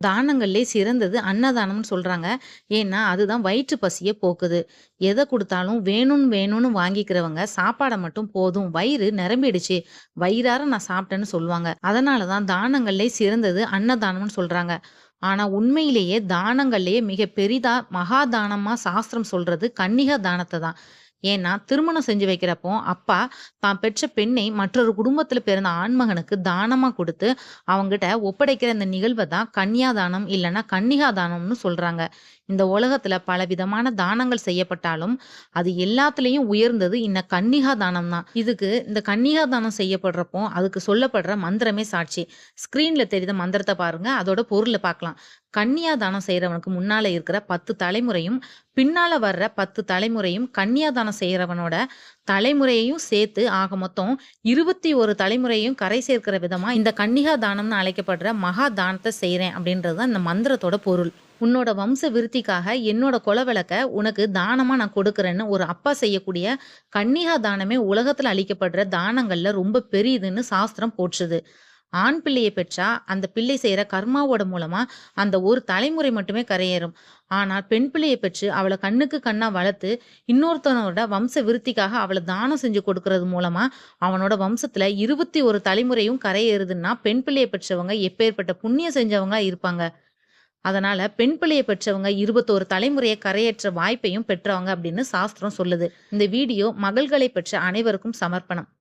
தானங்கள்லே சிறந்தது அன்னதானம்னு சொல்றாங்க. ஏன்னா, அதுதான் வயிற்று பசிய போக்குது. எதை கொடுத்தாலும் வேணும்னு வேணும்னு வாங்கிக்கிறவங்க, சாப்பாடை மட்டும் போதும் வயிறு நிரம்பிடுச்சு, வயிறார நான் சாப்பிட்டேன்னு சொல்லுவாங்க. அதனால தான் தானங்கள்லே சிறந்தது அன்னதானம்னு சொல்றாங்க. ஆனா, உண்மையிலேயே தானங்கள்லேயே மிக பெரிதா மகா தானமா சாஸ்திரம் சொல்றது கன்னிக தானத்தை தான். ஏன்னா, திருமணம் செஞ்சு வைக்கிறப்போ, அப்பா தான் பெற்ற பெண்ணை மற்றொரு குடும்பத்தில் பிறந்த ஆண்மகனுக்கு தானமா கொடுத்து அவங்கிட்ட ஒப்படைக்கிற இந்த நிகழ்வை தான் கன்னியாதானம் தானம் கன்னிகாதானம்னு கன்னிகா தானம்னு சொல்றாங்க. இந்த உலகத்தில் பல விதமான தானங்கள் செய்யப்பட்டாலும், அது எல்லாத்துலயும் உயர்ந்தது இந்த கன்னிகா தானம் தான். இதுக்கு இந்த கன்னிகா தானம் செய்யப்படுறப்போ, அதுக்கு சொல்லப்படுற மந்திரமே சாட்சி. ஸ்க்ரீன்ல தெரியுத மந்திரத்தை பாருங்க. அதோட பொருளை பார்க்கலாம். கன்னியா தானம் செய்றவனுக்கு முன்னால இருக்கிற 10 தலைமுறையும், பின்னால வர்ற 10 தலைமுறையும் கன்னியா தானம் தலைமுறையையும் சேர்த்து ஆக மொத்தம் இருபத்தி ஒரு தலைமுறையும் கரை சேர்க்கிற விதமா இந்த கன்னிகா தானம்னு அழைக்கப்படுற மகா தானத்தை செய்கிறேன் அப்படின்றது தான் இந்த மந்திரத்தோட பொருள். உன்னோட வம்ச விருத்திக்காக என்னோட குலவிளக்க உனக்கு தானமா நான் கொடுக்குறேன்னு ஒரு அப்பா செய்யக்கூடிய கன்னிகா தானமே உலகத்தில் அளிக்கப்படுற தானங்கள்ல ரொம்ப பெரியதுன்னு சாஸ்திரம் போற்றுது. ஆண் பிள்ளையை பெற்றா, அந்த பிள்ளை செய்யற கர்மாவோட மூலமா அந்த ஒரு தலைமுறை மட்டுமே கரையேறும். ஆனால் பெண் பிள்ளையை பெற்று அவளை கண்ணுக்கு கண்ணா வளர்த்து, இன்னொருத்தனோட வம்ச விருத்திக்காக அவளை தானம் செஞ்சு கொடுக்கறது மூலமா, அவனோட வம்சத்தில் இருபத்தி ஒரு தலைமுறையும் கரையேறுதுன்னா, பெண் பிள்ளையை பெற்றவங்க எப்பேர்ப்பட்ட புண்ணியம் செஞ்சவங்க இருப்பாங்க. அதனால பெண் பிள்ளையை பெற்றவங்க இருபத்தோரு தலைமுறையை கரையேற்ற வாய்ப்பையும் பெற்றவங்க அப்படின்னு சாஸ்திரம் சொல்லுது. இந்த வீடியோ மகள்களை பெற்ற அனைவருக்கும் சமர்ப்பணம்.